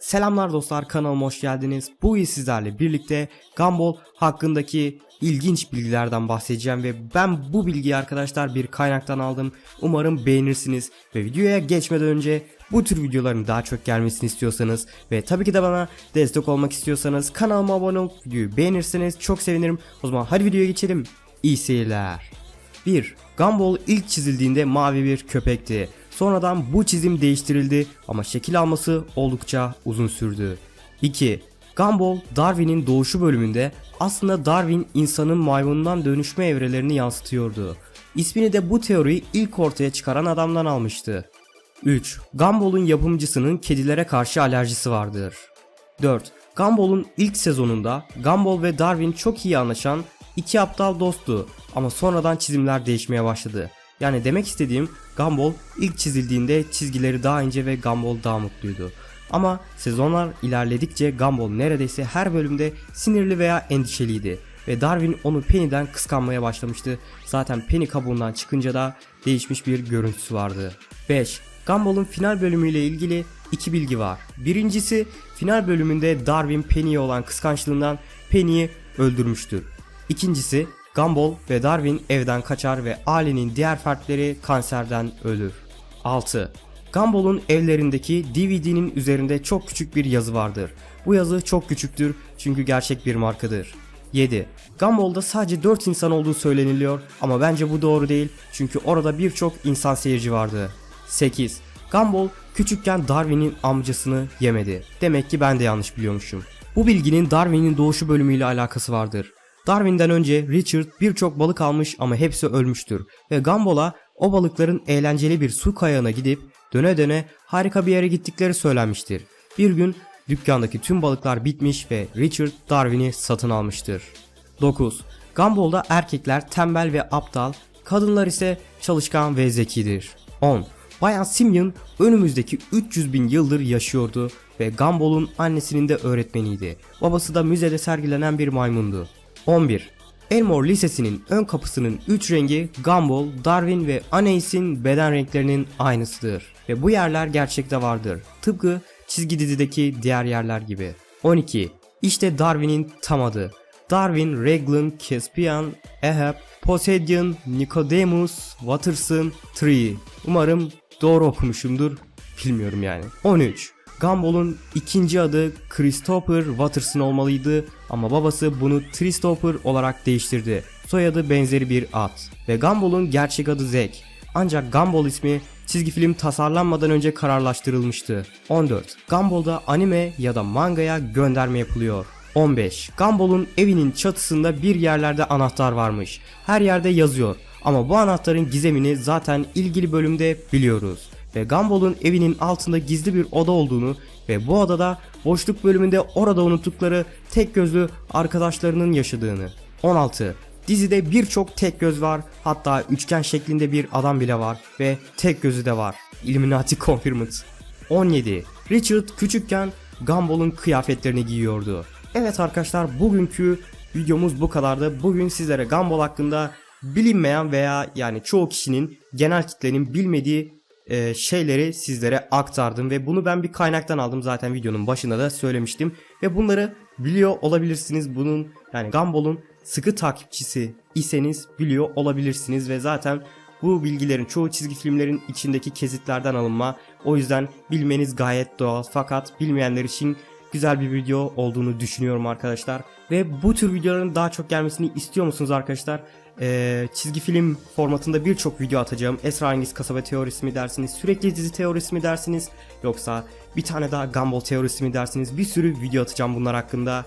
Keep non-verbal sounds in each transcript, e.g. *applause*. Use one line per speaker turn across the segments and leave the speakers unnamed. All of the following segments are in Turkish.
Selamlar dostlar kanalıma hoş geldiniz. Bugün sizlerle birlikte Gumball hakkındaki ilginç bilgilerden bahsedeceğim ve ben bu bilgiyi arkadaşlar bir kaynaktan aldım. Umarım beğenirsiniz ve videoya geçmeden önce bu tür videoların daha çok gelmesini istiyorsanız ve tabii ki de bana destek olmak istiyorsanız kanalıma abone olup videoyu beğenirseniz çok sevinirim. O zaman hadi videoya geçelim. İyi seyirler. 1. Gumball ilk çizildiğinde mavi bir köpekti. Sonradan bu çizim değiştirildi ama şekil alması oldukça uzun sürdü. 2. Gumball Darwin'in doğuşu bölümünde aslında Darwin insanın maymundan dönüşme evrelerini yansıtıyordu. İsmini de bu teoriyi ilk ortaya çıkaran adamdan almıştı. 3. Gumball'un yapımcısının kedilere karşı alerjisi vardır. 4. Gumball'un ilk sezonunda Gumball ve Darwin çok iyi anlaşan iki aptal dosttu ama sonradan çizimler değişmeye başladı. Yani demek istediğim Gumball ilk çizildiğinde çizgileri daha ince ve Gumball daha mutluydu. Ama sezonlar ilerledikçe Gumball neredeyse her bölümde sinirli veya endişeliydi ve Darwin onu Penny'den kıskanmaya başlamıştı. Zaten Penny kabuğundan çıkınca da değişmiş bir görüntüsü vardı. 5. Gumball'un final bölümüyle ilgili iki bilgi var. Birincisi final bölümünde Darwin Penny'ye olan kıskançlığından Penny'yi öldürmüştür. İkincisi Gumball ve Darwin evden kaçar ve ailenin diğer fertleri kanserden ölür. 6. Gumball'un evlerindeki DVD'nin üzerinde çok küçük bir yazı vardır. Bu yazı çok küçüktür çünkü gerçek bir markadır. 7. Gumball'da sadece 4 insan olduğu söyleniliyor ama bence bu doğru değil çünkü orada birçok insan seyirci vardı. 8. Gumball küçükken Darwin'in amcasını yemedi. Demek ki ben de yanlış biliyormuşum. Bu bilginin Darwin'in doğuşu bölümüyle alakası vardır. Darwin'den önce Richard birçok balık almış ama hepsi ölmüştür ve Gumball'a o balıkların eğlenceli bir su kayağına gidip döne döne harika bir yere gittikleri söylenmiştir. Bir gün dükkandaki tüm balıklar bitmiş ve Richard Darwin'i satın almıştır. 9. Gumball'da erkekler tembel ve aptal, kadınlar ise çalışkan ve zekidir. 10. Bayan Simeon önümüzdeki 300 bin yıldır yaşıyordu ve Gumball'un annesinin de öğretmeniydi. Babası da müzede sergilenen bir maymundu. 11. Elmore Lisesi'nin ön kapısının 3 rengi Gumball, Darwin ve Anais'in beden renklerinin aynısıdır. Ve bu yerler gerçekte vardır. Tıpkı çizgi dizideki diğer yerler gibi. 12. İşte Darwin'in tam adı. Darwin, Raglan, Caspian, Ahab, Poseidon, Nicodemus, Watterson, Tree. Umarım doğru okumuşumdur. Bilmiyorum yani. 13. Gumball'un ikinci adı Christopher Watterson olmalıydı ama babası bunu Tristopher olarak değiştirdi. Soyadı benzeri bir at. Ve Gumball'un gerçek adı Zack. Ancak Gumball ismi çizgi film tasarlanmadan önce kararlaştırılmıştı. 14. Gumball'da anime ya da mangaya gönderme yapılıyor. 15. Gumball'un evinin çatısında bir yerlerde anahtar varmış. Her yerde yazıyor. Ama bu anahtarın gizemini zaten ilgili bölümde biliyoruz ve Gumball'un evinin altında gizli bir oda olduğunu ve bu odada boşluk bölümünde orada unuttukları tek gözlü arkadaşlarının yaşadığını. 16. Dizide birçok tek göz var hatta üçgen şeklinde bir adam bile var ve tek gözü de var. Illuminati *laughs* confirmed. 17. Richard küçükken Gumball'un kıyafetlerini giyiyordu. Evet arkadaşlar bugünkü videomuz bu kadardı. Bugün sizlere Gumball hakkında bilinmeyen veya yani çoğu kişinin genel kitlenin bilmediği e, şeyleri sizlere aktardım ve bunu ben bir kaynaktan aldım. Zaten videonun başında da söylemiştim. Ve bunları biliyor olabilirsiniz. Bunun yani Gumball'un sıkı takipçisi iseniz biliyor olabilirsiniz. Ve zaten bu bilgilerin çoğu çizgi filmlerin içindeki kesitlerden alınma. O yüzden bilmeniz gayet doğal. Fakat bilmeyenler için güzel bir video olduğunu düşünüyorum arkadaşlar. Ve bu tür videoların daha çok gelmesini istiyor musunuz arkadaşlar? Ee, çizgi film formatında birçok video atacağım. Esrarengiz kasaba teorisi mi dersiniz, sürekli dizi teorisi mi dersiniz, yoksa bir tane daha Gumball teorisi mi dersiniz? Bir sürü video atacağım bunlar hakkında.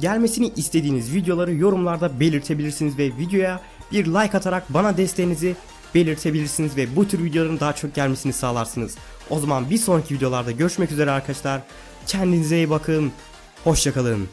Gelmesini istediğiniz videoları yorumlarda belirtebilirsiniz ve videoya bir like atarak bana desteğinizi belirtebilirsiniz ve bu tür videoların daha çok gelmesini sağlarsınız. O zaman bir sonraki videolarda görüşmek üzere arkadaşlar. Kendinize iyi bakın. Hoşçakalın.